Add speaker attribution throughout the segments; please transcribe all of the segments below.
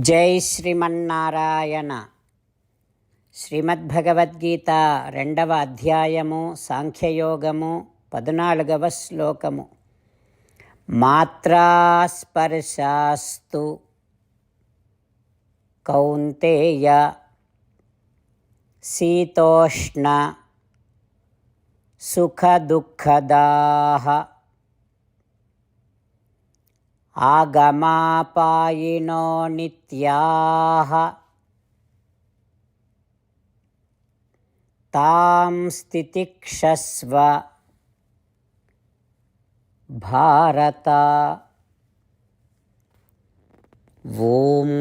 Speaker 1: జై శ్రీమన్నారాయణ. శ్రీమద్భగవద్గీత రెండవ అధ్యాయము సాంఖ్యయోగము పద్నాలుగవ శ్లోకము. మాత్రాస్పర్శాస్తు కౌంతేయ శీతోష్ణ సుఖదుఃఖదాః ఆగమాపాయినో నిత్యాః తాం స్థితిక్షస్వ భారత ఓం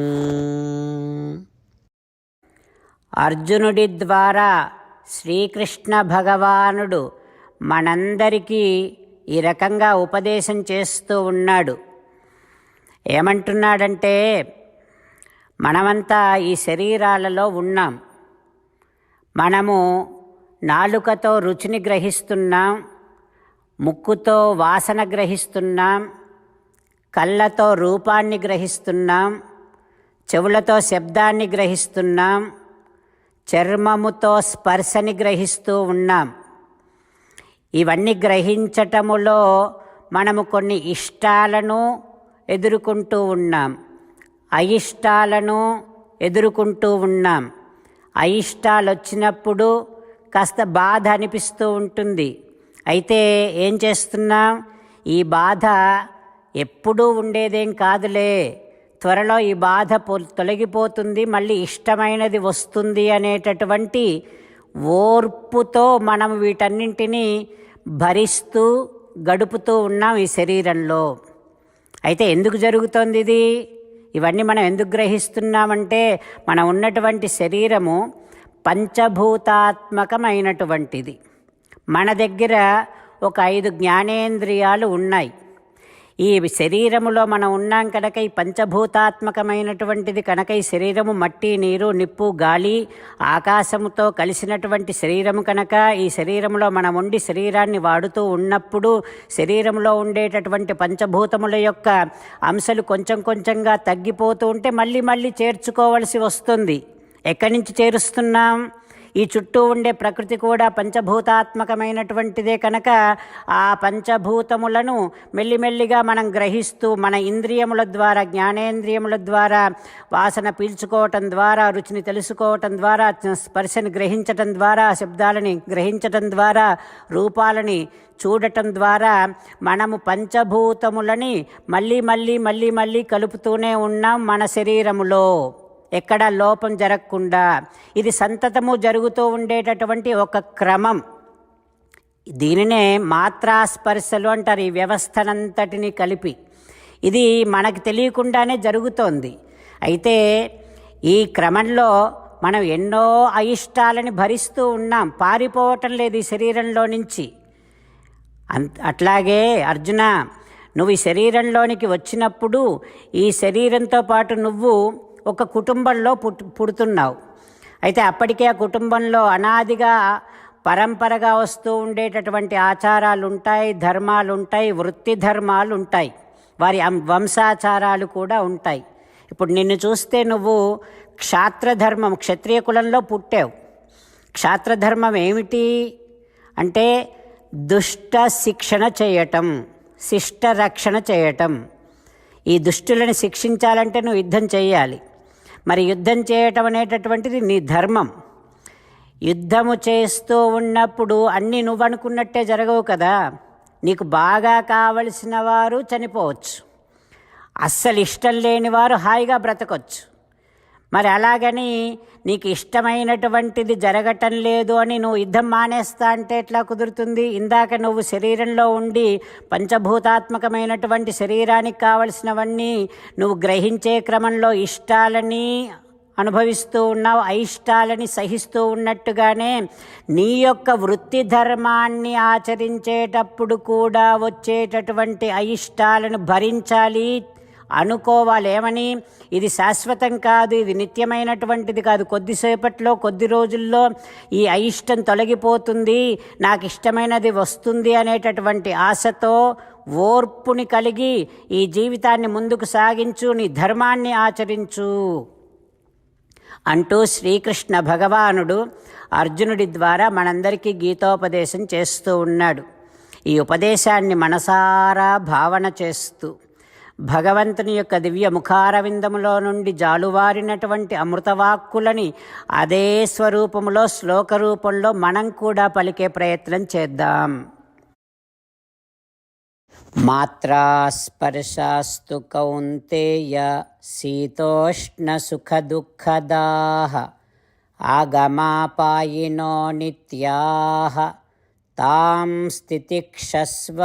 Speaker 1: అర్జునుడి ద్వారా శ్రీకృష్ణ భగవానుడు మనందరికీ ఈ రకంగా ఉపదేశం చేస్తూ ఉన్నాడు. ఏమంటున్నాడంటే మనమంతా ఈ శరీరాలలో ఉన్నాం. మనము నాలుకతో రుచిని గ్రహిస్తున్నాం ముక్కుతో వాసన గ్రహిస్తున్నాం కళ్ళతో రూపాన్ని గ్రహిస్తున్నాం చెవులతో శబ్దాన్ని గ్రహిస్తున్నాం చర్మముతో స్పర్శని గ్రహిస్తూ ఉన్నాం. ఇవన్నీ గ్రహించటములో మనము కొన్ని ఇష్టాలను ఎదుర్కొంటూ ఉన్నాం. అయిష్టాలను ఎదుర్కొంటూ ఉన్నాం. అయిష్టాలు వచ్చినప్పుడు కాస్త బాధ అనిపిస్తూ ఉంటుంది. అయితే ఏం చేస్తున్నాం? ఈ బాధ ఎప్పుడూ ఉండేదేం కాదులే. త్వరలో ఈ బాధ పొ తొలగిపోతుంది మళ్ళీ ఇష్టమైనది వస్తుంది అనేటటువంటి ఓర్పుతో మనం వీటన్నింటినీ భరిస్తూ గడుపుతూ ఉన్నాం ఈ శరీరంలో. అయితే ఎందుకు జరుగుతోంది ఇది? ఇవన్నీ మనం ఎందుకు గ్రహిస్తున్నామంటే మనం ఉన్నటువంటి శరీరము పంచభూతాత్మకమైనటువంటిది. మన దగ్గర ఒక ఐదు జ్ఞానేంద్రియాలు ఉన్నాయి. ఈ శరీరములో మనం ఉన్నాం కనుక ఈ పంచభూతాత్మకమైనటువంటిది కనుక ఈ శరీరము మట్టి నీరు నిప్పు గాలి ఆకాశముతో కలిసినటువంటి శరీరము కనుక ఈ శరీరంలో మనం ఉండి శరీరాన్ని వాడుతూ ఉన్నప్పుడు శరీరంలో ఉండేటటువంటి పంచభూతముల యొక్క అంశాలు కొంచెం కొంచెంగా తగ్గిపోతూ ఉంటే మళ్ళీ మళ్ళీ చేర్చుకోవలసి వస్తుంది. ఎక్కడి నుంచి చేరుస్తున్నాం? ఈ చుట్టూ ఉండే ప్రకృతి కూడా పంచభూతాత్మకమైనటువంటిదే కనుక ఆ పంచభూతములను మెల్లిమెల్లిగా మనం గ్రహిస్తూ మన ఇంద్రియముల ద్వారా జ్ఞానేంద్రియముల ద్వారా వాసన పీల్చుకోవటం ద్వారా రుచిని తెలుసుకోవటం ద్వారా స్పర్శని గ్రహించటం ద్వారా శబ్దాలని గ్రహించటం ద్వారా రూపాలని చూడటం ద్వారా మనము పంచభూతములని మళ్ళీ మళ్ళీ మళ్ళీ మళ్ళీ కలుపుతూనే ఉన్నాం మన శరీరములో. ఎక్కడా లోపం జరగకుండా ఇది సంతతము జరుగుతూ ఉండేటటువంటి ఒక క్రమం. దీనినే మాత్రాస్పర్శలు అంటారు ఈ వ్యవస్థనంతటిని కలిపి. ఇది మనకు తెలియకుండానే జరుగుతోంది. అయితే ఈ క్రమంలో మనం ఎన్నో అయిష్టాలని భరిస్తూ ఉన్నాం. పారిపోవటం లేదు ఈ శరీరంలో నుంచి. అంత అట్లాగే అర్జున నువ్వు ఈ శరీరంలోనికి వచ్చినప్పుడు ఈ శరీరంతో పాటు నువ్వు ఒక కుటుంబంలో పుట్టు పుడుతున్నావు. అయితే అప్పటికే ఆ కుటుంబంలో అనాదిగా పరంపరగా వస్తూ ఉండేటటువంటి ఆచారాలు ఉంటాయి ధర్మాలు ఉంటాయి వృత్తి ధర్మాలు ఉంటాయి వారి వంశాచారాలు కూడా ఉంటాయి. ఇప్పుడు నిన్ను చూస్తే నువ్వు క్షాత్రధర్మం క్షత్రియ కులంలో పుట్టావు. క్షాత్రధర్మం ఏమిటి? అంటే దుష్ట శిక్షణ చేయటం శిష్ట రక్షణ చేయటం. ఈ దుష్టులను శిక్షించాలంటే నువ్వు యుద్ధం చేయాలి. మరి యుద్ధం చేయటం అనేటటువంటిది నీ ధర్మం. యుద్ధము చేస్తూ ఉన్నప్పుడు అన్నీ నువ్వు అనుకున్నట్టే జరగవు కదా. నీకు బాగా కావలసిన వారు చనిపోవచ్చు. అస్సలు ఇష్టం లేని వారు హాయిగా బ్రతకొచ్చు. మరి అలాగని నీకు ఇష్టమైనటువంటిది జరగటం లేదు అని నువ్వు యుద్ధం మానేస్తా అంటే ఎట్లా కుదురుతుంది? ఇందాక నువ్వు శరీరంలో ఉండి పంచభూతాత్మకమైనటువంటి శరీరానికి కావలసినవన్నీ నువ్వు గ్రహించే క్రమంలో ఇష్టాలని అనుభవిస్తూ ఉన్నావు అయిష్టాలని సహిస్తూ ఉన్నట్టుగానే నీ యొక్క వృత్తి ధర్మాన్ని ఆచరించేటప్పుడు కూడా వచ్చేటటువంటి అయిష్టాలను భరించాలి అనుకోవాలేమని? ఇది శాశ్వతం కాదు ఇది నిత్యమైనటువంటిది కాదు. కొద్దిసేపట్లో కొద్ది రోజుల్లో ఈ అయిష్టం తొలగిపోతుంది. నాకు ఇష్టమైనది వస్తుంది అనేటటువంటి ఆశతో ఓర్పుని కలిగి ఈ జీవితాన్ని ముందుకు సాగించు నీ ధర్మాన్ని ఆచరించు అంటూ శ్రీకృష్ణ భగవానుడు అర్జునుడి ద్వారా మనందరికీ గీతోపదేశం చేస్తూ ఉన్నాడు. ఈ ఉపదేశాన్ని మనసారా భావన చేస్తూ భగవంతుని యొక్క దివ్య ముఖారవిందములో నుండి జాలువారినటువంటి అమృతవాక్కులని అదే స్వరూపములో శ్లోక రూపంలో మనం కూడా పలికే ప్రయత్నం చేద్దాం. మాత్రా స్పర్శాస్తు కౌంతేయ దుఃఖదాహ ఆగమాపాయినో నిత్యాహ తాం స్థితిక్షస్వ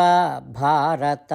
Speaker 1: భారత.